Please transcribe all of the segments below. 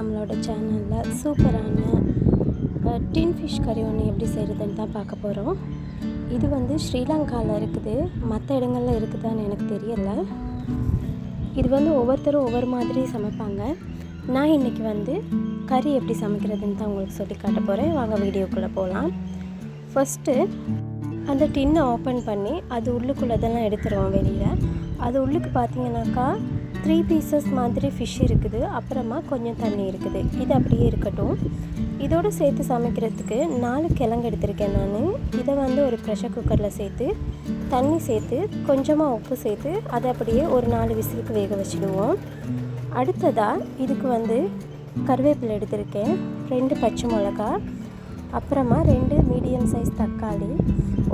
நம்மளோட சேனலில் சூப்பரான டின் ஃபிஷ் கறி ஒன்று எப்படி செய்கிறதுன்னு தான் பார்க்க போகிறோம் இது வந்து ஸ்ரீலங்காவில் இருக்குது. மற்ற இடங்களில் இருக்குதான்னு எனக்கு தெரியலை. இது வந்து ஒவ்வொருத்தரும் ஒவ்வொரு மாதிரி சமைப்பாங்க. நான் இன்றைக்கி வந்து கறி எப்படி சமைக்கிறதுன்னு தான் உங்களுக்கு சொல்லி காட்ட போகிறேன் வாங்க வீடியோக்குள்ளே போகலாம் ஃபஸ்ட்டு அந்த டின்னை ஓப்பன் பண்ணி அது உள்ளுக்குள்ளதெல்லாம் எடுத்துருவோம் வெளியில். அது உள்ளுக்கு பார்த்தீங்கன்னாக்கா த்ரீ பீசஸ் மாதிரி ஃபிஷ் இருக்குது. அப்புறமா கொஞ்சம் தண்ணி இருக்குது. இது அப்படியே இருக்கட்டும். இதோடு சேர்த்து சமைக்கிறதுக்கு நாலு கிழங்கு எடுத்திருக்கேன் நான். இதை வந்து ஒரு ப்ரெஷர் குக்கரில் சேர்த்து தண்ணி சேர்த்து கொஞ்சமாக உப்பு சேர்த்து அதை அப்படியே ஒரு நாலு விசிலுக்கு வேக வச்சுடுவோம். அடுத்ததாக இதுக்கு வந்து கருவேப்பிலை எடுத்திருக்கேன். ரெண்டு பச்சை மிளகா அப்புறமா ரெண்டு மீடியம் சைஸ் தக்காளி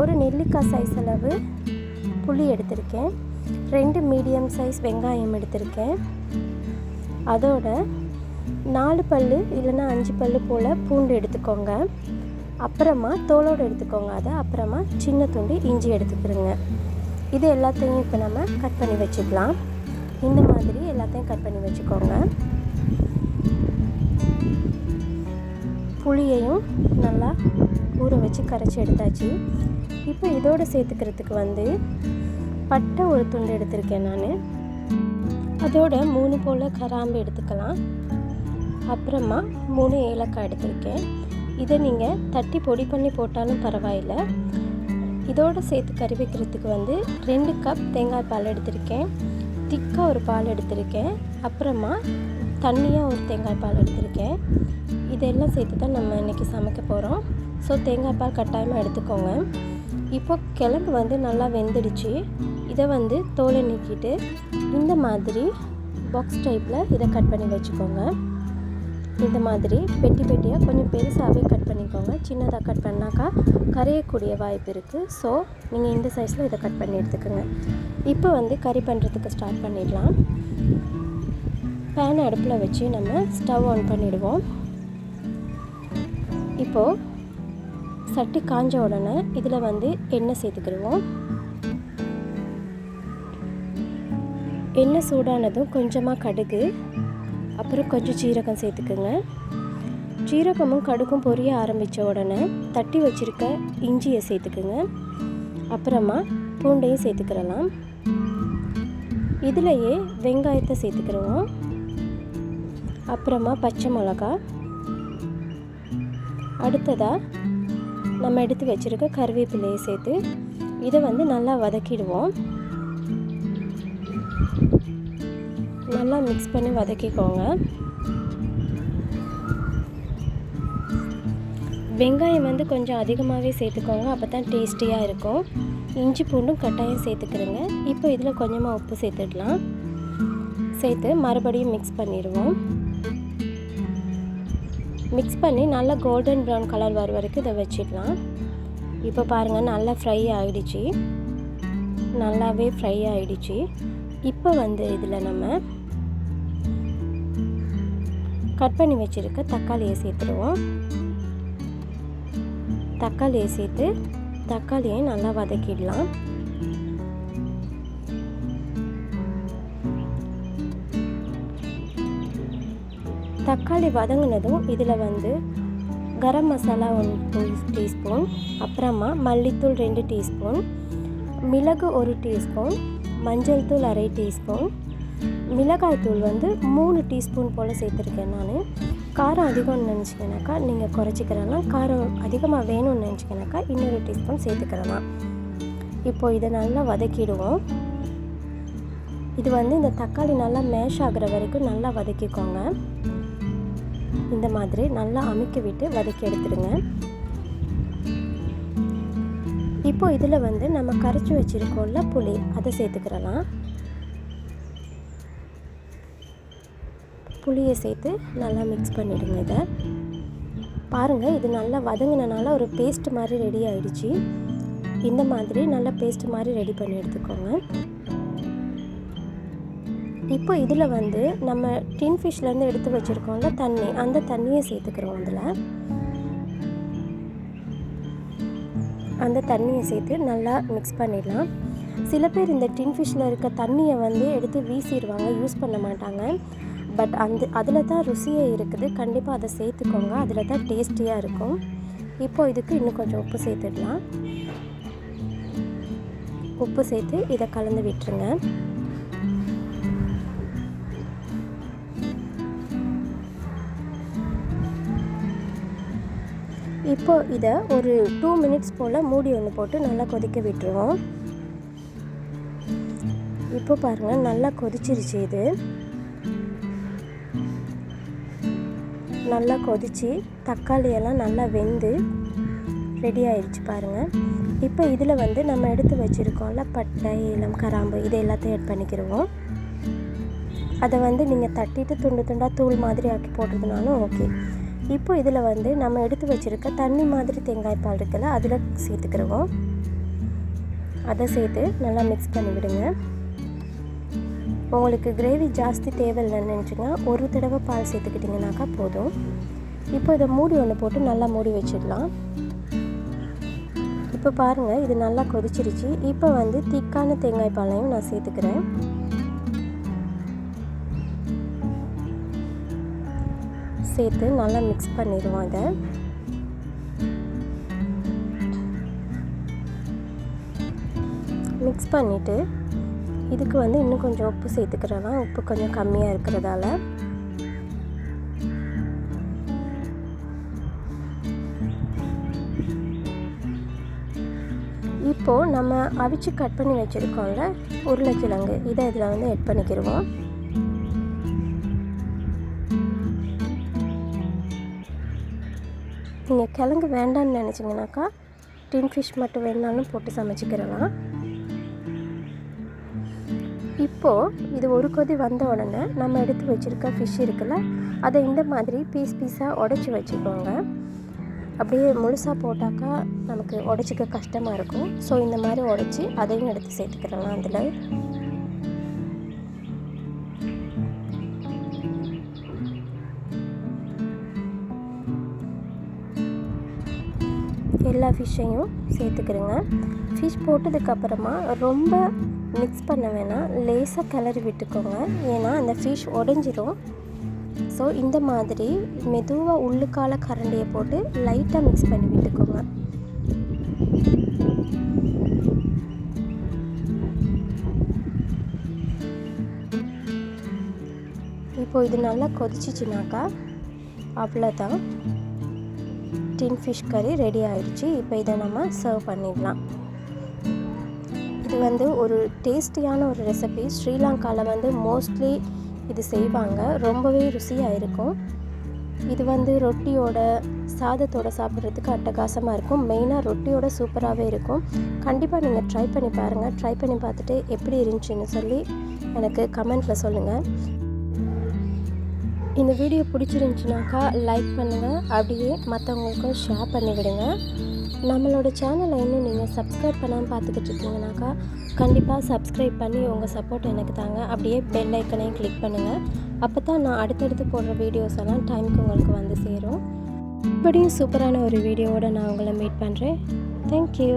ஒரு நெல்லிக்காய் சைஸ் அளவு புளி எடுத்திருக்கேன். ரெண்டு மீடியம் சைஸ் வெங்காயம் எடுத்திருக்கேன். அதோட நாலு பல் இல்லைன்னா அஞ்சு பல் போல் பூண்டு எடுத்துக்கோங்க. அப்புறமா தோலோடு எடுத்துக்கோங்க. அதை அப்புறமா சின்ன துண்டு இஞ்சி எடுத்துக்கிறோங்க. இது எல்லாத்தையும் இப்போ நம்ம கட் பண்ணி வச்சுக்கலாம். இந்த மாதிரி எல்லாத்தையும் கட் பண்ணி வச்சுக்கோங்க. புளியையும் நல்லா ஊற வச்சு கரைச்சி எடுத்தாச்சு. இப்போ இதோடு சேர்த்துக்கிறதுக்கு வந்து பட்டை ஒரு துண்டு எடுத்திருக்கேன் நான். அதோட மூணு போல் கராம்பு எடுத்துக்கலாம். அப்புறமா மூணு ஏலக்காய் எடுத்திருக்கேன். இதை நீங்கள் தட்டி பொடி பண்ணி போட்டாலும் பரவாயில்ல. இதோடு சேர்த்து கறி வைக்கிறதுக்கு வந்து ரெண்டு கப் தேங்காய் பால் எடுத்திருக்கேன். திக்காக ஒரு பால் எடுத்திருக்கேன். அப்புறமா தண்ணியாக ஒரு தேங்காய் பால் எடுத்திருக்கேன். இதெல்லாம் சேர்த்து தான் நம்ம இன்றைக்கி சமைக்க போகிறோம் ஸோ தேங்காய் பால் கட்டாயமாக எடுத்துக்கோங்க. இப்போ கிழங்கு வந்து நல்லா வெந்துடுச்சு. இதை வந்து தோலை நீக்கிட்டு இந்த மாதிரி பாக்ஸ் டைப்பில் இதை கட் பண்ணி வச்சுக்கோங்க. இந்த மாதிரி பெட்டி பெட்டியாக கொஞ்சம் பெருசாகவே கட் பண்ணிக்கோங்க. சின்னதாக கட் பண்ணாக்கா கரையக்கூடிய வாய்ப்பு இருக்குது ஸோ நீங்கள் இந்த சைஸில் இதை கட் பண்ணி எடுத்துக்கோங்க. இப்போ வந்து கறி பண்ணுறதுக்கு ஸ்டார்ட் பண்ணிடலாம். பேன் அடுப்பில் வச்சு நம்ம ஸ்டவ் ஆன் பண்ணிவிடுவோம் இப்போது சட்டி காஞ்ச உடனே இதில் வந்து எண்ணெய் சேர்த்துக்கிடுவோம். எண்ணெய் சூடானதும் கொஞ்சமாக கடுகு அப்புறம் கொஞ்சம் சீரகம் சேர்த்துக்குங்க. சீரகமும் கடுகும் பொரிய ஆரம்பித்த உடனே தட்டி வச்சுருக்க இஞ்சியை சேர்த்துக்குங்க. அப்புறமா பூண்டையும் சேர்த்துக்கிறலாம். இதிலையே வெங்காயத்தை சேர்த்துக்கிறோம். அப்புறமா பச்சை மிளகா. அடுத்ததாக நம்ம எடுத்து வச்சுருக்க கருவேப்பிலையை சேர்த்து இதை வந்து நல்லா வதக்கிடுவோம். நல்லா மிக்ஸ் பண்ணி வதக்கிக்கோங்க. வெங்காயம் வந்து கொஞ்சம் அதிகமாகவே சேர்த்துக்கோங்க அப்போ தான் டேஸ்டியாக இருக்கும். இஞ்சி பூண்டும் கட்டாயம் சேர்த்துக்கிறேங்க இப்போ இதில் கொஞ்சமாக உப்பு சேர்த்துடலாம். சேர்த்து மறுபடியும் மிக்ஸ் பண்ணிடுவோம். மிக்ஸ் பண்ணி நல்லா கோல்டன் ப்ரௌன் கலர் வர வரைக்கும் இதை வச்சிடலாம். இப்போ பாருங்கள் நல்லா ஃப்ரை ஆகிடுச்சு நல்லாவே ஃப்ரை ஆகிடுச்சு இப்போ வந்து இதில் நம்ம கட் பண்ணி வச்சுருக்க தக்காளியை சேர்த்துடுவோம். தக்காளியை சேர்த்து தக்காளியை நல்லா வதக்கிடலாம். தக்காளி வதங்கினதும் இதில் வந்து கரம் மசாலா ஒன் டீஸ்பூன் அப்புறமா மல்லித்தூள் ரெண்டு டீஸ்பூன் மிளகு ஒரு டீஸ்பூன் மஞ்சள் தூள் அரை டீஸ்பூன் மிளகாய் தூள் வந்து மூணு டீஸ்பூன் போல் சேர்த்துருக்கேன் நான். காரம் அதிகம்னு நினச்சிக்கனாக்கா நீங்கள் குறைச்சிக்கிறலாம் காரம் அதிகமாக வேணும்னு நினச்சிக்கனாக்கா இன்னொரு டீஸ்பூன் சேர்த்துக்கிறலாம் இப்போ இதை நல்லா வதக்கிடுவோம். இது வந்து இந்த தக்காளி நல்லா மேஷ் ஆகிற வரைக்கும் நல்லா வதக்கிக்கோங்க. இந்த மாதிரி நல்லா அமுக்கி விட்டு வதக்கி எடுத்துடுங்க இப்போ இதில் வந்து நம்ம கரைச்சி வச்சுருக்கோம்ல புளி அதை சேர்த்துக்கிறலாம் புளியை சேர்த்து நல்லா மிக்ஸ் பண்ணிவிடுங்க இதை. பாருங்கள் இது நல்லா வதங்கினனால ஒரு பேஸ்ட் மாதிரி ரெடி ஆகிடுச்சு இந்த மாதிரி நல்லா பேஸ்ட் மாதிரி ரெடி பண்ணி எடுத்துக்கோங்க. இப்போ இதில் வந்து நம்ம டின் ஃபிஷ்லேருந்து எடுத்து வச்சுருக்கோம்ல தண்ணி அந்த தண்ணியை சேர்த்துக்கிறோம் அதில் அந்த தண்ணியை சேர்த்து நல்லா மிக்ஸ் பண்ணிடலாம். சில பேர் இந்த டின் ஃபிஷ்ஷில் இருக்க தண்ணியை வந்து எடுத்து வீசிடுவாங்க யூஸ் பண்ண மாட்டாங்க. பட் அந்த அதில் தான் ருசியே இருக்குது. கண்டிப்பாக அதை சேர்த்துக்கோங்க. அதில் தான் டேஸ்டியாக இருக்கும். இப்போ இதுக்கு இன்னும் கொஞ்சம் உப்பு சேர்த்துடலாம். உப்பு சேர்த்து இதை கலந்து விட்டுருங்க. இப்போ இதை ஒரு டூ மினிட்ஸ் போல் மூடி ஒன்று போட்டு நல்லா கொதிக்க விட்டுருவோம். இப்போ பாருங்கள் நல்லா கொதிச்சிருச்சு இது. நல்லா கொதித்து தக்காளியெல்லாம் நல்லா வெந்து ரெடி ஆயிடுச்சு பாருங்கள் இப்போ இதில் வந்து நம்ம எடுத்து வச்சுருக்கோம்ல பட்டை ஏலம் கராம்பு இதை எல்லாத்தையும் ஆட் பண்ணிக்கிடுவோம் அதை வந்து நீங்கள் தட்டிட்டு துண்டு துண்டாக தூள் மாதிரி ஆக்கி போடுறதுனாலும் ஓகே இப்போ இதில் வந்து நம்ம எடுத்து வச்சுருக்க தண்ணி மாதிரி தேங்காய் பால் இருக்குல்ல அதில் சேர்த்துக்கிடுவோம் அதை சேர்த்து நல்லா மிக்ஸ் பண்ணி விடுங்க உங்களுக்கு கிரேவி ஜாஸ்தி தேவையில்லைன்னு நினச்சிங்கன்னா ஒரு தடவை பால் சேர்த்துக்கிட்டிங்கனாக்கா போதும். இப்போ இதை மூடி ஒன்று போட்டு நல்லா மூடி வச்சிடலாம். இப்போ பாருங்கள் இது நல்லா கொதிச்சிருச்சு. இப்போ வந்து திக்கான தேங்காய் பாலையும் நான் சேர்த்துக்கிறேன். சேர்த்து நல்லா மிக்ஸ் பண்ணிடுவோம் அதை மிக்ஸ் பண்ணிவிட்டு இதுக்கு வந்து இன்னும் கொஞ்சம் உப்பு சேர்த்துக்கிறவன் உப்பு கொஞ்சம் கம்மியாக இருக்கிறதால. இப்போது நம்ம அவிச்சு கட் பண்ணி வச்சுருக்கோம்ல உருளைக்கிழங்கு. இதை இதில் வந்து எட் பண்ணிக்கிடுவோம் நீங்கள் கிழங்கு வேண்டான்னு நினச்சிங்கனாக்கா டின் ஃபிஷ் மட்டும் வேணாலும் போட்டு சமைச்சிக்கிறலாம் இப்போது இது ஒரு கொதி வந்த உடனே நம்ம எடுத்து வச்சுருக்க ஃபிஷ் இருக்குல்ல அதை இந்த மாதிரி பீஸ் பீஸாக உடச்சி வச்சுக்கோங்க. அப்படியே முழுசாக போட்டாக்கா நமக்கு உடச்சிக்க கஷ்டமாக இருக்கும். ஸோ இந்த மாதிரி உடச்சி அதையும் எடுத்து சேர்த்துக்கிறலாம் அதில். எல்லா ஃபிஷ்ஷையும் சேர்த்துக்கிறேங்க. ஃபிஷ் போட்டதுக்கப்புறமா ரொம்ப மிக்ஸ் பண்ண வேணாம். லேசாக கிளறி விட்டுக்கோங்க. ஏன்னா அந்த ஃபிஷ் உடஞ்சிரும். ஸோ இந்த மாதிரி மெதுவாக உள்ளுக்கால கரண்டியை போட்டு லைட்டாக மிக்ஸ் பண்ணி விட்டுக்கோங்க. இப்போ இது நல்லா கொதிச்சிச்சுனாக்கா அவ்வளோதான் டின் ஃபிஷ் கறி ரெடி ஆயிடுச்சு இப்போ இதை நம்ம சர்வ் பண்ணிடலாம். இது வந்து ஒரு டேஸ்டியான ஒரு ரெசிபி. ஸ்ரீலங்காவில் வந்து மோஸ்ட்லி இது செய்வாங்க. ரொம்பவே ருசியாக இருக்கும். இது வந்து ரொட்டியோட சாதத்தோட சாப்பிட்றதுக்கு அட்டகாசமாக இருக்கும். மெயினாக ரொட்டியோட சூப்பராகவே இருக்கும். கண்டிப்பாக நீங்கள் ட்ரை பண்ணி பாருங்கள் ட்ரை பண்ணி பார்த்துட்டு எப்படி இருந்துச்சுன்னு சொல்லி எனக்கு கமெண்ட்டில் சொல்லுங்கள் இந்த வீடியோ பிடிச்சிருந்துச்சுனாக்கா லைக் பண்ணுங்கள் அப்படியே மற்றவங்களுக்கும் ஷேர் பண்ணிவிடுங்க. நம்மளோட சேனலை இன்னும் நீங்கள் சப்ஸ்கிரைப் பண்ணாமல் பார்த்துக்கிட்டு இருக்கீங்கனாக்கா கண்டிப்பாக சப்ஸ்கிரைப் பண்ணி உங்கள் சப்போர்ட் எனக்கு தாங்க. அப்படியே பெல் ஐக்கனையும் கிளிக் பண்ணுங்கள் அப்போ தான் நான் அடுத்தடுத்து போடுற வீடியோஸ் எல்லாம் டைமுக்கு உங்களுக்கு வந்து சேரும். இப்படியும் சூப்பரான ஒரு வீடியோவோடு நான் உங்களை மீட் பண்ணுறேன் தேங்க்யூ